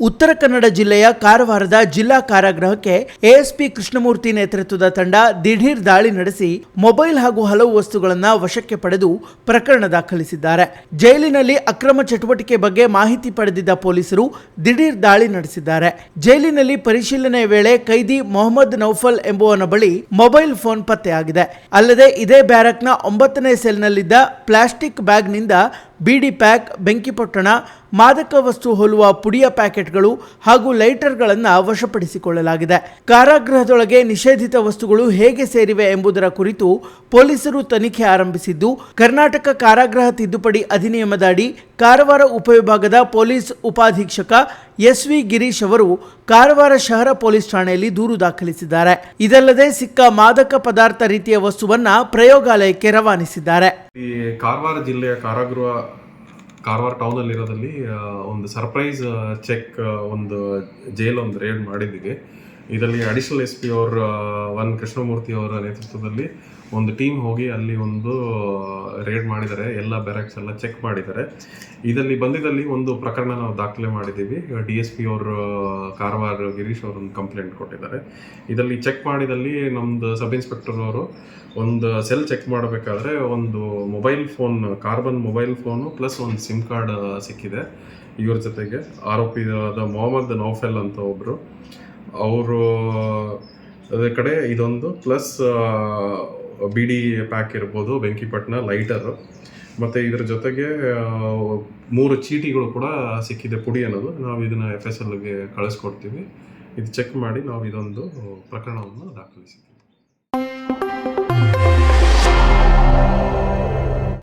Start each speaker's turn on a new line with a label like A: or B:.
A: ಉತ್ತರ ಕನ್ನಡ ಜಿಲ್ಲೆಯ ಕಾರವಾರದ ಜಿಲ್ಲಾ ಕಾರಾಗೃಹಕ್ಕೆ ಎಎಸ್ಪಿ ಕೃಷ್ಣಮೂರ್ತಿ ನೇತೃತ್ವದ ತಂಡ ದಿಢೀರ್ ದಾಳಿ ನಡೆಸಿ ಮೊಬೈಲ್ ಹಾಗೂ ಹಲವು ವಸ್ತುಗಳನ್ನು ವಶಕ್ಕೆ ಪಡೆದು ಪ್ರಕರಣ ದಾಖಲಿಸಿದ್ದಾರೆ. ಜೈಲಿನಲ್ಲಿ ಅಕ್ರಮ ಚಟುವಟಿಕೆ ಬಗ್ಗೆ ಮಾಹಿತಿ ಪಡೆದಿದ್ದ ಪೊಲೀಸರು ದಿಢೀರ್ ದಾಳಿ ನಡೆಸಿದ್ದಾರೆ. ಜೈಲಿನಲ್ಲಿ ಪರಿಶೀಲನೆ ವೇಳೆ ಕೈದಿ ಮೊಹಮ್ಮದ್ ನೌಫಲ್ ಎಂಬುವನ ಬಳಿ ಮೊಬೈಲ್ ಫೋನ್ ಪತ್ತೆಯಾಗಿದೆ. ಅಲ್ಲದೆ ಇದೇ ಬ್ಯಾರಕ್ನ ಒಂಬತ್ತನೇ ಸೆಲ್ನಲ್ಲಿದ್ದ ಪ್ಲಾಸ್ಟಿಕ್ ಬ್ಯಾಗ್ನಿಂದ ಬಿಡಿ ಪ್ಯಾಕ್ ಬೆಂಕಿಪೊಟ್ಟಣ ಮಾದಕ ವಸ್ತು ಹೋಲುವ ಪುಡಿಯ ಪ್ಯಾಕೆಟ್ಗಳು ಹಾಗೂ ಲೈಟರ್ಗಳನ್ನು ವಶಪಡಿಸಿಕೊಳ್ಳಲಾಗಿದೆ. ಕಾರಾಗೃಹದೊಳಗೆ ನಿಷೇಧಿತ ವಸ್ತುಗಳು ಹೇಗೆ ಸೇರಿವೆ ಎಂಬುದರ ಕುರಿತು ಪೊಲೀಸರು ತನಿಖೆ ಆರಂಭಿಸಿದ್ದು, ಕರ್ನಾಟಕ ಕಾರಾಗೃಹ ತಿದ್ದುಪಡಿ ಅಧಿನಿಯಮದ ಅಡಿ ಕಾರವಾರ ಉಪವಿಭಾಗದ ಪೊಲೀಸ್ ಉಪಾಧೀಕ್ಷಕ ಎಸ್ ವಿ ಗಿರೀಶ್ ಅವರು ಕಾರವಾರ ಶಹರ ಪೊಲೀಸ್ ಠಾಣೆಯಲ್ಲಿ ದೂರು ದಾಖಲಿಸಿದ್ದಾರೆ. ಇದಲ್ಲದೆ ಸಿಕ್ಕ ಮಾದಕ ಪದಾರ್ಥ ರೀತಿಯ ವಸ್ತುವನ್ನ ಪ್ರಯೋಗಾಲಯಕ್ಕೆ ರವಾನಿಸಿದ್ದಾರೆ.
B: ಈ ಕಾರವಾರ ಜಿಲ್ಲೆಯ ಕಾರಾಗೃಹ, ಕಾರವಾರ ಟೌನ್ ಇರೋದಲ್ಲಿ ಒಂದು ಸರ್ಪ್ರೈಸ್ ಚೆಕ್ ಒಂದು ಜೈಲ್ ಒಂದು ರೇಡ್ ಮಾಡಿದ್ದೀವಿ ಇದರಲ್ಲಿ ಅಡಿಷನಲ್ ಎಸ್ ಪಿ ಅವ್ರ ಒನ್ ಕೃಷ್ಣಮೂರ್ತಿ ಅವರ ನೇತೃತ್ವದಲ್ಲಿ ಒಂದು ಟೀಮ್ ಹೋಗಿ ಅಲ್ಲಿ ಒಂದು ರೇಡ್ ಮಾಡಿದ್ದಾರೆ. ಎಲ್ಲ ಬ್ಯಾರಕ್ಸ್ ಎಲ್ಲ ಚೆಕ್ ಮಾಡಿದ್ದಾರೆ. ಇದರಲ್ಲಿ ಬಂದಿದ್ದಲ್ಲಿ ಒಂದು ಪ್ರಕರಣ ನಾವು ದಾಖಲೆ ಮಾಡಿದ್ದೀವಿ. ಡಿ ಎಸ್ ಪಿ ಅವರು ಕಾರವಾರ ಗಿರೀಶ್ ಅವರೊಂದು ಕಂಪ್ಲೇಂಟ್ ಕೊಟ್ಟಿದ್ದಾರೆ. ಇದರಲ್ಲಿ ಚೆಕ್ ಮಾಡಿದಲ್ಲಿ ನಮ್ಮದು ಸಬ್ ಇನ್ಸ್ಪೆಕ್ಟರ್ ಅವರು ಒಂದು ಸೆಲ್ ಚೆಕ್ ಮಾಡಬೇಕಾದ್ರೆ ಒಂದು mobile phone Karbonn mobile phone plus ಒಂದು ಸಿಮ್ ಕಾರ್ಡ್ ಸಿಕ್ಕಿದೆ. ಇವ್ರ ಜೊತೆಗೆ ಆರೋಪಿಯಾದ ಮೊಹಮ್ಮದ್ ನೌಫೆಲ್ ಅಂತ ಒಬ್ಬರು ಅವರು, ಅದೇ ಕಡೆ ಇದೊಂದು ಪ್ಲಸ್ ಬಿಡಿ ಪ್ಯಾಕ್ ಇರ್ಬೋದು ಬೆಂಕಿಪಟ್ಟಣ ಲೈಟರು ಮತ್ತು ಇದರ ಜೊತೆಗೆ ಮೂರು ಚೀಟಿಗಳು ಕೂಡ ಸಿಕ್ಕಿದೆ ಪುಡಿ ಅನ್ನೋದು. ನಾವು ಇದನ್ನು ಎಫ್ ಎಸ್ ಎಲ್ಗೆ ಕಳಿಸ್ಕೊಡ್ತೀವಿ. ಇದು ಚೆಕ್ ಮಾಡಿ ನಾವು ಇದೊಂದು ಪ್ರಕರಣವನ್ನು ದಾಖಲಿಸಿದ್ದೀವಿ